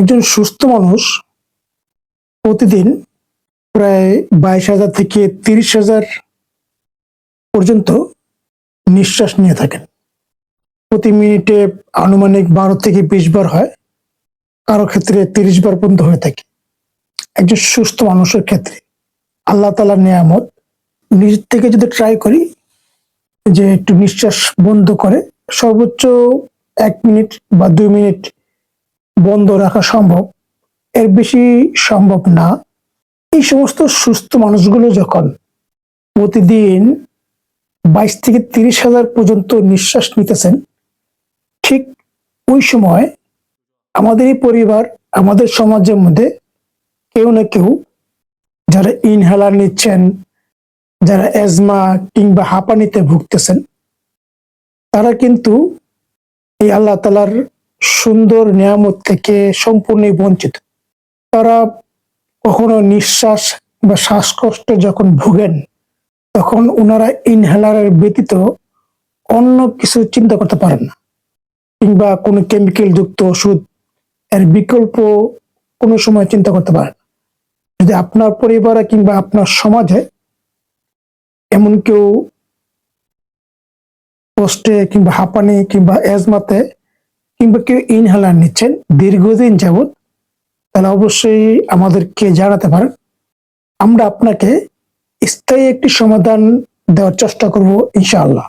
একজন সুস্থ মানুষ প্রতিদিন প্রায় বাইশ হাজার থেকে তিরিশ হাজার পর্যন্ত নিঃশ্বাস নিয়ে থাকেন। প্রতি মিনিটে আনুমানিক বারো থেকে বিশ বার হয়, কারও ক্ষেত্রে তিরিশ বার পর্যন্ত হয়ে থাকে। একজন সুস্থ মানুষের ক্ষেত্রে আল্লাহ তালার নিয়ামত নিজ থেকে যদি ট্রাই করি যে একটু নিঃশ্বাস বন্ধ করে, সর্বোচ্চ এক মিনিট বা দুই মিনিট বন্ধ রাখা সম্ভব। এর বেশি সম্ভব না। এই সমস্ত সুস্থ মানুষগুলো যখন প্রতিদিন বাইশ থেকে তিরিশ হাজার পর্যন্ত নিঃশ্বাস নিতেছেন, ঠিক ওই সময় আমাদের এই পরিবার, আমাদের সমাজের মধ্যে কেউ না কেউ যারা ইনহেলার নিচ্ছেন, যারা অ্যাজমা কিংবা হাঁপানিতে ভুগতেছেন, তারা কিন্তু এই আল্লাহ তালার সুন্দর নিয়ামত থেকে সম্পূর্ণই বঞ্চিত তারা কখনো নিঃশ্বাস বা শ্বাসকষ্ট যখন ভোগেন, তখন ওনারা ইনহেলারের ব্যতীত অন্য কিছু চিন্তা করতে পারেন না কিংবা কোনো কেমিক্যাল যুক্ত ওষুধ এর বিকল্প কোনো সময় চিন্তা করতে পারেন। যদি আপনার পরিবারে কিংবা আপনার সমাজে এমন কেউ কষ্টে কিংবা হাঁপানি কিংবা অ্যাজমাতে কিংবা কেউ ইনহেলার নিচ্ছেন, দীর্ঘদিন যাবৎ, তাহলে অবশ্যই আমাদেরকে জানাতে পারেন। আমরা আপনাকে স্থায়ী একটি সমাধান দেওয়ার চেষ্টা করব, ইনশাআল্লাহ।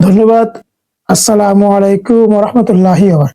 ধন্যবাদ। আসসালামু আলাইকুম রহমতুল্লাহি আবার